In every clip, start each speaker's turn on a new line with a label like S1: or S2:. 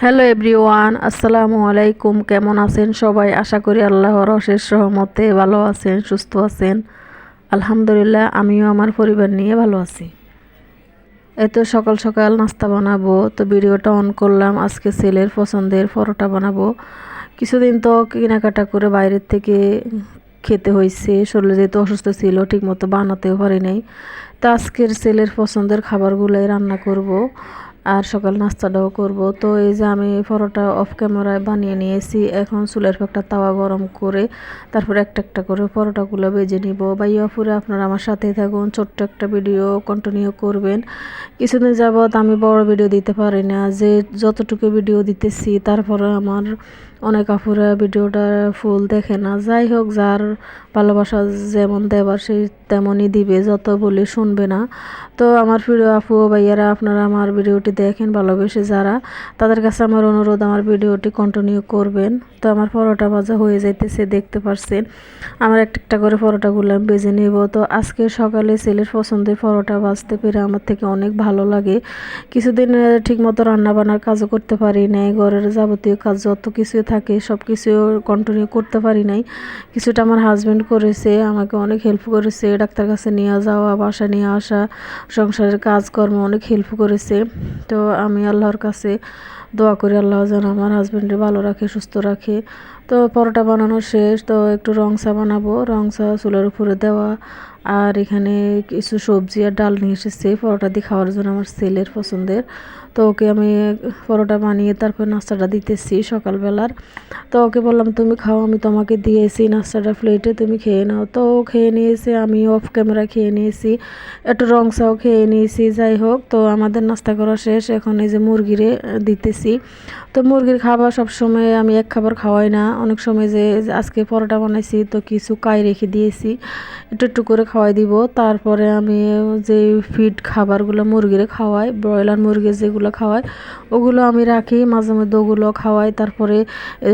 S1: Hello everyone, আসসালামু আলাইকুম। কেমন আছেন সবাই? আশা করি আল্লাহর অশেষ সহমতে ভালো আছেন, সুস্থ আছেন। আলহামদুলিল্লাহ, আমিও আমার পরিবার নিয়ে ভালো আছি। এই তো সকাল সকাল নাস্তা বানাবো, তো ভিডিওটা অন করলাম। আজকে ছেলের পছন্দের পরোটা বানাবো। কিছুদিন তো কেনাকাটা করে বাইরের থেকে খেতে হয়েছে। শরীরে যেহেতু অসুস্থ ছিল, ঠিকমতো বানাতেও পারি নাই। তো আজকের ছেলের পছন্দের খাবারগুলোই রান্না করব। আর সকাল নাস্তাটাও করব। তো এই যে আমি পরোটা অফ ক্যামেরায় বানিয়ে নিয়েছি, এখন চুলের একটা তাওয়া গরম করে তারপর একটা একটা করে পরোটাগুলো বেজে নিব। বা ইয়াপুরে আপনারা আমার সাথেই থাকুন, ছোট্ট একটা ভিডিও কন্টিনিউ করবেন। কিছুদিন যাবৎ আমি বড় ভিডিও দিতে পারি না, যে যতটুকু ভিডিও দিতেছি তারপরে আমার অনেক আপুরা ভিডিওটা ফুল দেখে না। যাই হোক, যার ভালোবাসা যেমন দেবার সেই তেমনই দিবে, যত বলি শুনবে না। তো আমার প্রিয় আপু ভাইয়ারা, আপনারা আমার ভিডিওটি দেখেন ভালোবেসে যারা, তাদের কাছে আমার অনুরোধ, আমার ভিডিওটি কন্টিনিউ করবেন। তো আমার পরোটা ভাজা হয়ে যাইতেছে, দেখতে পারছেন। আমার একটা একটা করে পরোটাগুলো আমি বেজে নেব। তো আজকে সকালে ছেলের পছন্দের পরোটা ভাজতে পেরে আমার থেকে অনেক ভালো লাগে। কিছুদিন ঠিকমতো রান্নাবান্নার কাজও করতে পারি নাই, ঘরের যাবতীয় কাজ যত কিছু থাকে সব কিছু কন্টিনিউ করতে পারি নাই। কিছুটা আমার হাজব্যান্ড করেছে, আমাকে অনেক হেল্প করেছে, ডাক্তার কাছে নিয়ে যাওয়া বাসা নিয়ে আসা, সংসারের কাজকর্ম অনেক হেল্প করেছে। তো আমি আল্লাহর কাছে দোয়া করি আল্লাহ যেন আমার হাজব্যান্ডে ভালো রাখে সুস্থ রাখে। তো পরোটা বানানো শেষ, তো একটু রংসা বানাবো। রংসা চুলের উপরে দেওয়া। আর এখানে কিছু সবজি আর ডাল নিয়ে এসেছে, পরোটা দিয়ে খাওয়ার জন্য আমার ছেলের পছন্দের। তো ওকে আমি পরোটা বানিয়ে তারপর নাস্তাটা দিতেছি সকালবেলার। তো ওকে বললাম, তুমি খাও, আমি তোমাকে দিয়েছি নাস্তাটা প্লেটে, তুমি খেয়ে নাও। তো ও খেয়ে নিয়েছে আমি অফ ক্যামেরা খেয়ে নিয়েছি, একটু রংসাও খেয়ে নিয়েছি, যাই হোক। তো আমাদের নাস্তা করা শেষ, এখন এই যে মুরগিরে দিতেছি। তো মুরগির খাবার সবসময় আমি এক খাবার খাওয়াই না অনেক সময় যে আজকে পরোটা বানাইছি, তো কিছু কাই রেখে দিয়েছি। একটু একটু করে খাওয়াই দিব। তারপরে আমি যে ফিড খাবারগুলো মুরগিরে খাওয়াই, ব্রয়লার মুরগি যেগুলো খাওয়াই, ওগুলো আমি রাখি। মাঝে মধ্যে ওগুলো খাওয়াই। তারপরে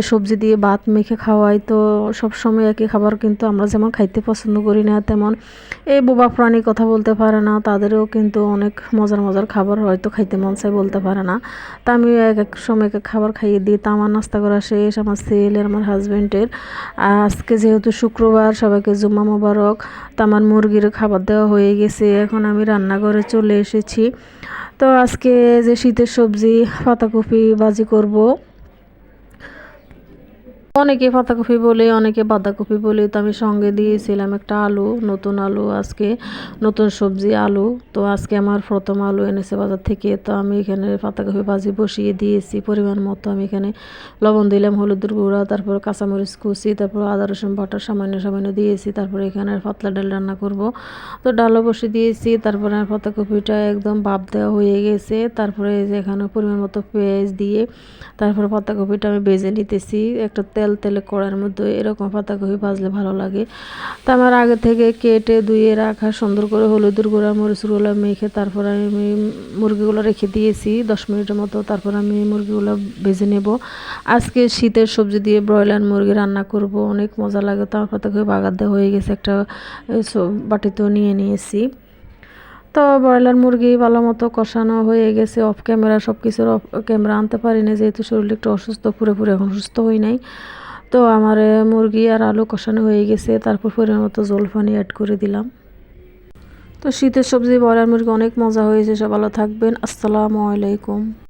S1: সবজি দিয়ে ভাত মেখে খাওয়াই। তো সব সময় একই খাবার কিন্তু আমরা যেমন খাইতে পছন্দ করি না, তেমন এই বোবা প্রাণী কথা বলতে পারে না। তাদেরও কিন্তু অনেক মজার মজার খাবার হয়তো খাইতে মন চাই বলতে পারে না। তা আমি এক এক সময় এক খাবার খাইয়ে দিই। তা আমার নাস্তা করা শেষ। আমার ছেলের আমার হাজব্যান্ডের আজকে যেহেতু শুক্রবার, সবাইকে জুম্মা মোবারক, তো আমার মুরগির খাবার দেওয়া হয়ে গেছে। এখন আমি রান্নাঘরে চলে এসেছি। তো আজকে যে শীতের সবজি, পাতাকপি বাজি করব। অনেকে পাতাকপি বলে, অনেকে বাঁধাকপি বলে। তো আমি সঙ্গে দিয়েছিলাম একটা আলু, নতুন আলু, আজকে নতুন সবজি আলু। তো আজকে আমার প্রথম আলু এনেছে বাজার থেকে। তো আমি এখানে পাতাকপি ভাজি বসিয়ে দিয়েছি পরিমাণ মতো। আমি এখানে লবণ দিলাম, হলুদের গুঁড়া, তারপর কাঁচামরিচ কুচি, তারপর আদা, রসুন, বাটার সামান্য সামান্য দিয়েছি। তারপরে এখানে পাতলা ডাল রান্না করব। তো ডালও বসে দিয়েছি। তারপরে পাতাকপিটা একদম ভাপ দেওয়া হয়ে গেছে। তারপরে এখানে পরিমাণ মতো পেঁয়াজ দিয়ে তারপরে পাতাকপিটা আমি বেজে নিতেছি। একটা তেল তেলে কড়ার মধ্যে এরকম পাতাকপি ভাজলে ভালো লাগে। তো আমার আগে থেকে কেটে ধুয়ে রাখা, সুন্দর করে হলুদের গুঁড়া মরিচ গুঁড়া মেখে তারপর আমি মুরগিগুলো রেখে দিয়েছি। দশ মিনিটের মতো তারপর আমি মুরগিগুলো ভেজে নেব। আজকে শীতের সবজি দিয়ে ব্রয়লার মুরগি রান্না করব, অনেক মজা লাগে। তো আমার পাতাকপি বাগার দেওয়া হয়ে গেছে, একটা বাটিতেও নিয়ে নিয়েছি। তো ব্রয়লার মুরগি ভালো মতো কষানো হয়ে গেছে অফ ক্যামেরা সব কিছুর অফ ক্যামেরা আনতে পারিনি, যেহেতু শরীরটা একটু অসুস্থ পুরোপুরি এখন সুস্থ হই নাই। তো আমার মুরগি আর আলু কষানো হয়ে গেছে, তারপর পরিমাণ মতো জল, পানি অ্যাড করে দিলাম। তো শীতের সবজি, ব্রয়লার মুরগি অনেক মজা হয়েছে সব ভালো থাকবেন, আসসালামু আলাইকুম।